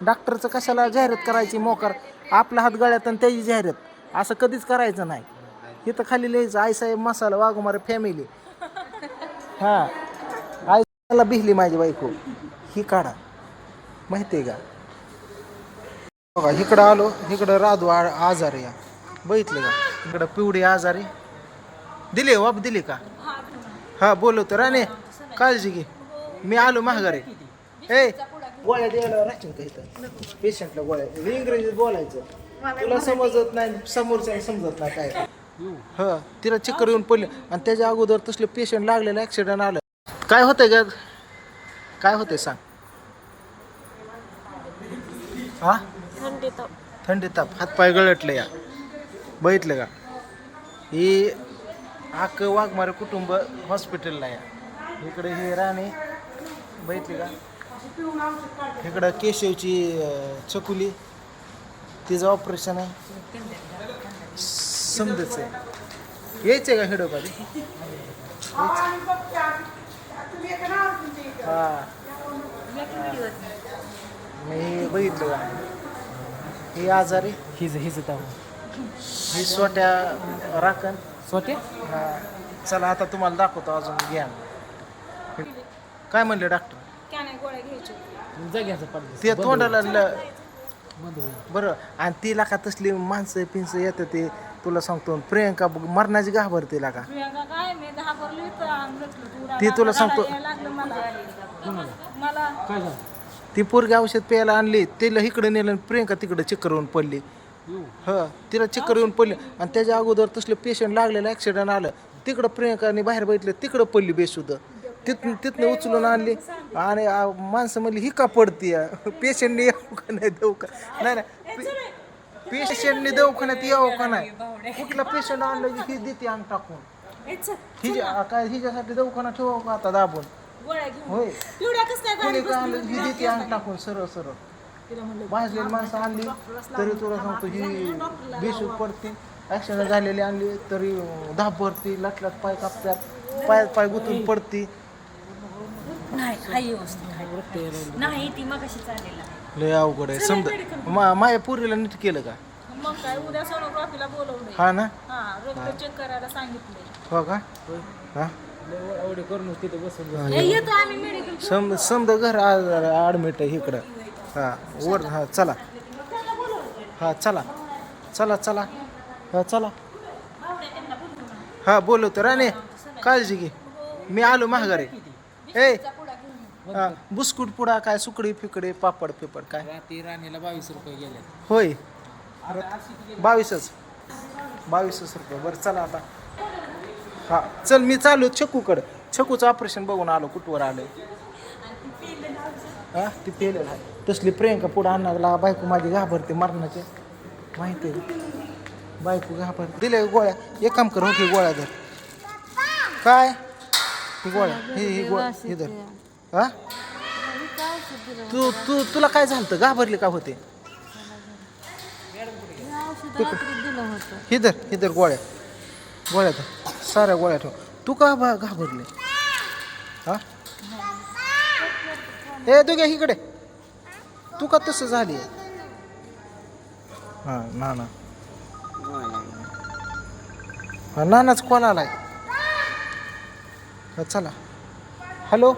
डॉक्टरचं कशाला जाहिरात करायची मोकार? आपला हात गळ्यात आणि त्याची जाहिरात. असं कधीच करायचं नाही. इथं खाली लिहायचं आईसाहेब मसाला वाघमारे फॅमिली हा. आईला भिली माझी बायको. ही काढा. माहिती आहे का? बघा इकडं आलो इकडं राधू आ- आजारी या. बघितले का? इकडं पिवडी आजारी दिली हो, वाप दिली का? हा बोलवतो. राणे काळजी घे. मी आलो महागारी ए गोळ्या द्यायला राहतील का इथं? पेशंटला गोळ्या इंग्रजीत बोलायचं. तुला समजत नाही समोरच्या समजत नाही काय. ह तिला चक्कर येऊन पडले. आणि त्याच्या अगोदर तसले पेशंट लागलेलं ऍक्सिडेंट आलं. काय होतंय का काय होतंय सांग. हा? थंडी ताप. हातपाय गळटले या. बघितलं का? ही आक वाघमारे कुटुंब हॉस्पिटलला या. इकडे हे राणे बघितले का? इकडं केशवची चकुली तिचं ऑपरेशन आहे. समजच आहे. यायचंय का हिडोपाडी हा. मी बघितलं ही आजारी. हिज हिज ताव. ही सोट्या राखण. स्वते हा. चला आता तुम्हाला दाखवतो अजून घ्या. काय म्हणले डॉक्टर काय नाही गोळ्या घ्यायच्या जाग्याचं पडलं. ते तोंडाला ल- बंद होईल. बरं आणि तिला का तसली माणसं पिंसं येतं ते तुला सांगतो प्रियंका बघ, मरणाची घाबरते का? प्रियांका काय मी घाबरली तर अंगलटलं तू ती तुला सांगतो- रडायला लागलं मला. मला काय झालं? ती पोरगी औषध प्यायला आणली तिला इकडे नेलं आणि प्रियंका तिकडे चक्कर येऊन पडली. येऊ. ह तिला चक्कर येऊन पडली आणि त्याच्या अगोदर तसले पेशंट लागलेलं ॲक्सिडेंट आलं. तिकडं प्रियंकाने बाहेर बघितलं तिकडं पडली बेशुद्ध. तिथनं तिथनं उचलून आणली. आणि माणसं म्हणली ही का पडती पेशंटने यावं का नाही देऊ का? नाही नाही. पेशंटने दवाखान्यात यावं का नाही? कुठला पेशंट आणलं की ही देते अंग टाकून? हिच्या काय हिच्यासाठी दवाखाना ठेवावं का आता दाबून? होय. कोणी काय आणलं? ही देते अंग टाकून सरळ सरळ. भाजलेली माणसं आणली तरी तुला सांगतो ही बेशूद पडते. ॲक्सिडेंट झालेली आणली तरी धाप भरती लटलट पाय कापतात पाय पाय गुतून पडती. नाही व्यवस्थित ती मग चालेल लय अवघड आहे. समजा मा माझ्या पुरीला नीट केलं का? मग काय उद्या सोनोग्राफीला बोलवलंय. हा ना? हा रक्त चेक करायला सांगितलंय. हो का? हा? येतो आम्ही मेडिकल सम समजा घर ॲडमिट आहे इकडं. हा वर हा चला. हा चला. चला चला. हा चला. हा बोलवतो. राणे काळजी घे. मी आलो महागारे ए हा बुस्कुट पुडा काय सुकडी फिकडे पापड पिपड काय? रात्री राणीला बावीस रुपये गेले. होय. बावीसच. बावीसच रुपये. बरं चला आता. हा चल मी चालू छकूकडं. छकूचं ऑपरेशन बघून आलो कुठवर आलं हा ती पेलेलं आहे. तसली प्रियंका पुढं आणण्याला बायको माझी घाबरते मरणाचे. माहिती आहे? बायको घाबरते. दिले गोळ्या. एक काम कर हो की गोळ्या धर. काय? ही गोळ्या. ही ही गोळ्या. ही धर. हा? तू तू तुला काय झालं घाबरली का होते? हिदर हिदर गोळ्या. गोळ्या धर साऱ्या गोळ्या ठेव. तू का बा घाबरले? हा? ए तू घ्या इकडे. तू का तसं झाली? हा ना ना हा नानाच कॉल आलाय. हा चला. हॅलो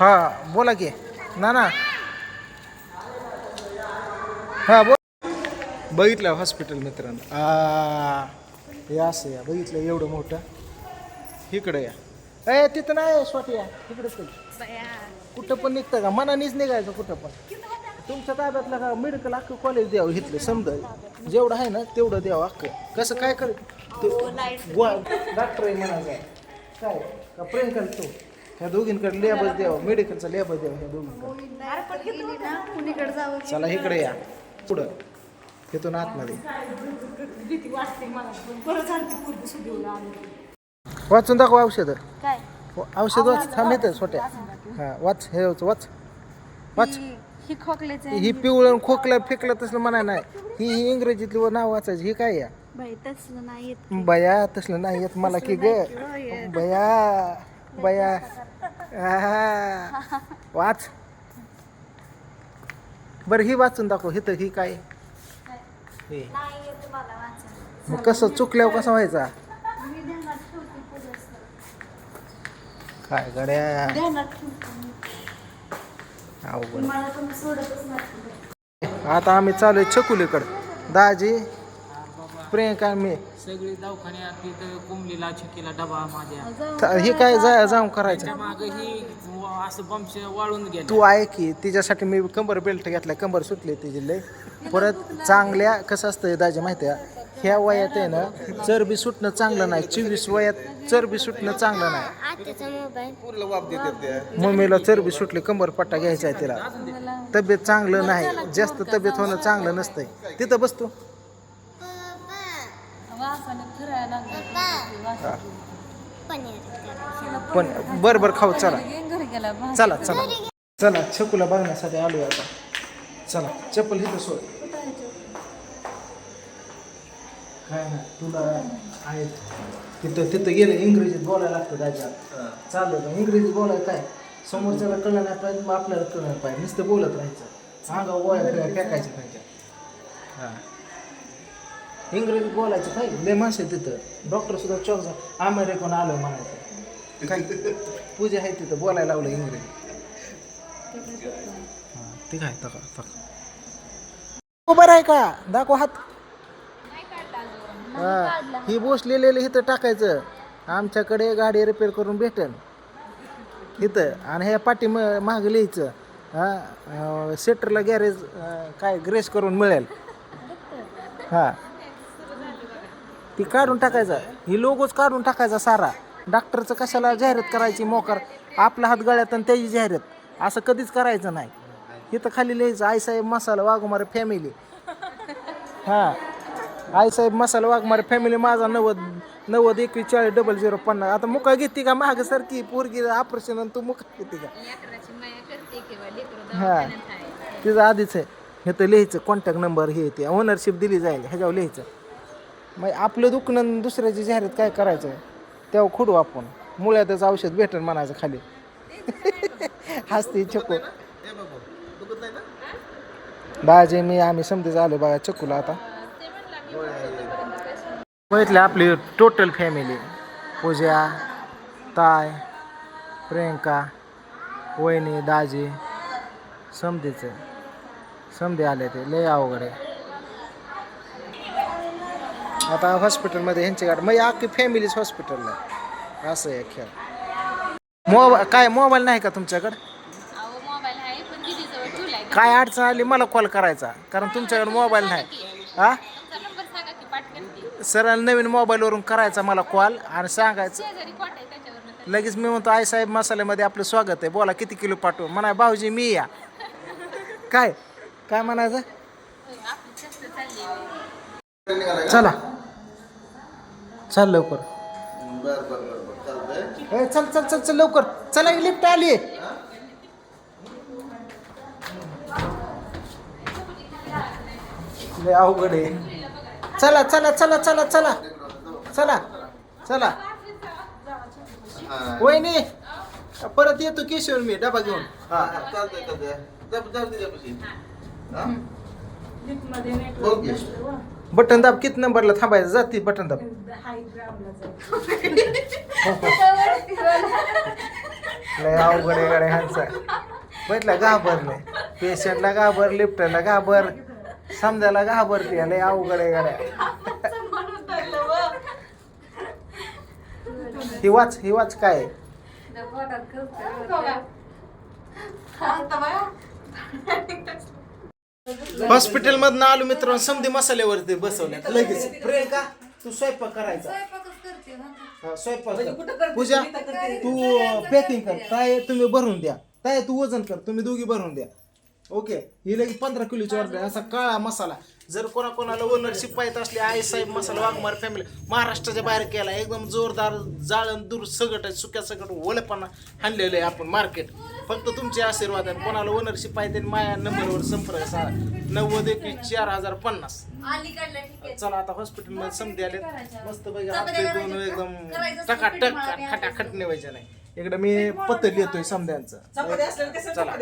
हा बोला की. नाना. हा बोल. बघितलं हॉस्पिटल मित्रांनो. आ हे असं या बघितलं एवढं मोठं. इकडे या. ए तिथं नाही स्वाटी या. तिकडे चल कुठं पण निघतं का? मनानेच निघायचं कुठं पण. तुमच्या ताब्यातलं का मेडिकल अख्खं कॉलेज द्यावं इथलं समजा. जेवढं आहे ना तेवढं द्यावं अख्खं. कसं काय कर डॉक्टर आहे म्हणायचं. काय? का प्रेम करतो ह्या दोघींकडे लॅबच द्यावं मेडिकलचा लॅबच द्यावं ह्या दोघींकडे. चला इकडे या पुढं ना आतमध्ये भीती वाटते मला पण बरं झालं ती पूर्वी सुधीवर आली वाचून दाखव औषधं. काय? औषध वाच थांब येतं छोट्या. हां वाच हे वाच वाच. वाच. ही खोकल्याचं ही पिवळं खोकलं फेकलं तसलं म्हणाय नाही. ही ही इंग्रजीतली व नाव वाचायची ही काय या? बाई तसलं नाही येत बया तसलं नाही येत मला की ग. बया बया. आहा. वाच. बरं ही वाचून दाखव. हिथं ही काय? हे. मग कसं? चुकल्यावर कसं व्हायचा? काय गड्या? अवघड. आता आम्ही चालू आहे छकुलीकडं. दाजी प्रियंका मी? सगळी दवाखान्यात तिथं कुंबलीला छकीला डबा माझ्या. त- हे काय जा जाऊन करायचं? त्या माग ही असं बमश वाळून गेलं. तू आहे की तिच्यासाठी मी कंबर बेल्ट घेतला कंबर सुटली तिची लय. परत चांगल्या कसं असतं दाजी माहिती आहे ह्या वयात आहे ना चरबी सुटणं चांगलं नाही. चोवीस वयात चरबी सुटणं चांगलं नाही. मम्मीला चरबी सुटली कंबर पट्टा घ्यायचा आहे तिला. तब्येत चांगलं नाही. जास्त तब्येत होणं चांगलं नसतंय. तिथं बसतो पण बरं बरं खाऊ चला. चला चला. चला छकुला बघण्यासाठी आलोय आता. चला चप्पल इथं सोड. काय नाही तुला आहे. तिथं तिथं गेलं इंग्रजीत बोलायला लागतं त्याच्यात चाललं इंग्रजीत बोलायला काय? समोरच्याला कळलं नाही पाहिजे मग आपल्याला कळलं नाही पाहिजे. नुसतं बोलत राहायचं. गोळ्या फिळ्या फेकायच्या त्यांच्या हां. इंग्रजीत बोलायचं काय लय माणसं आहे तिथं. डॉक्टर सुद्धा चौक झाला अमेरिकन आलो म्हणायचं. काय? पूजा आहे तिथं बोलायला लावलं इंग्रजी. हां ते काय? तका तका. बरं आहे का दाखव हात. हा ही बसलेले इथं टाकायचं. आमच्याकडे गाडी रिपेअर करून भेटेल. इथं. आणि ह्या पाठी माग लिहायचं. हां सेटरला गॅरेज काय ग्रेस करून मिळेल. हां. ती काढून टाकायचा. ही लोगोच काढून टाकायचा सारा. डॉक्टरचं कशाला जाहिरात करायची मोकार? आपला हात गळ्यात आणि त्याची जाहिरात. असं कधीच करायचं नाही. इथं खाली लिहायचं आईसाहेब मसाला वाघमारे फॅमिली हां. आईसाहेब मसाला वाघमारे फॅमिली माझा नव्वद नव्वद एकवीस चाळीस डबल झिरो पन्नास. आता मुका घेते का? माग सारखी पोरगी ऑपरेशन आणि तू मुका घेते का? हां. तिचं आधीच आहे. हे तर लिहायचं कॉन्टॅक्ट नंबर हे ते ओनरशिप दिली जाईल. ह्याच्यावर लिहायचं. मग आपलं दुखणं दुसऱ्याची जाहिरात काय करायचं? तेव्हा खुडू आपण. मुळ्यातच औषध भेटेल म्हणायचं खाली. हसते चक्कू बाजे मी आम्ही समजेच आलो बघा चक्कूला आता. बघितले आपली टोटल फॅमिली पूजा ताय प्रियंका वहिनी दाजी. समधीचं समधी आले ते. लय अवघड आहे. आता हॉस्पिटलमध्ये ह्यांची गाडी मग अख्खी फॅमिलीच हॉस्पिटलला आहे. असं आहे खेळ. मोबाईल काय मोबाईल नाही का तुमच्याकडे? काय अडचण आली मला कॉल करायचा. कारण तुमच्याकडे मोबाईल नाही. हा? सरळ नवीन मोबाईलवरून करायचा मला कॉल आणि सांगायचं. लगेच मी म्हणतो आई साहेब मसाल्यामध्ये आपलं स्वागत आहे. बोला किती किलो पाठवू? म्हणा भाऊजी मी या. काय? काय म्हणायचं? चला. चल लवकर. ए, चल चल चल चल लवकर. चला लिफ्ट आली. लय अवघड आहे. चला चला चला चला चला. चला चला. वहिनी परत येतो केशवर मी डबा घेऊन. हा बटन दाब किती नंबरला थांबायचं? जाते बटन दाब. लय अवघड आहे गाड्या ह्यांचं. घाबर घाबरले. पेशंटला घाबर लिफ्टरला घाबर. समजायला घाबर ते लय अवघड आहे गाड्या. ही वाच ही वाच काय आहे? हॉस्पिटल मधनं आलो मित्रांनो समधी मसाल्यावरती बसवल्यात. लगेच. प्रियंका तू स्वयंपाक करायचा. हा, स्वयंपाक कर. पूजा तू पॅकिंग कर. काय तुम्ही भरून द्या. काय तू वजन कर. तुम्ही दोघी भरून द्या. ओके ही लगे पंधरा किलोची ऑर्डर असा काळा मसाला. जर कोणा कोणाला ओनरशिप पाहिजे असली आई साहेब मसाला वाघमार फॅमिली महाराष्ट्राच्या बाहेर केला एकदम जोरदार जाळण दूर सगट आहे सुक्या सगट ओलेपणा आणलेलं आहे आपण मार्केट फक्त तुमचे आशीर्वाद आहे कोणाला ओनरशिप पाहिजे आणि माया नंबरवर संपर्क साधा. नव्वद एकवीस चार हजार पन्नास. चला आता हॉस्पिटलमध्ये समधी आले. मस्त दोन एकदम टकाटक खटाखट नेवायचे नाही. इकडे मी पत्तर लिहितोय समध्यांचं. चला.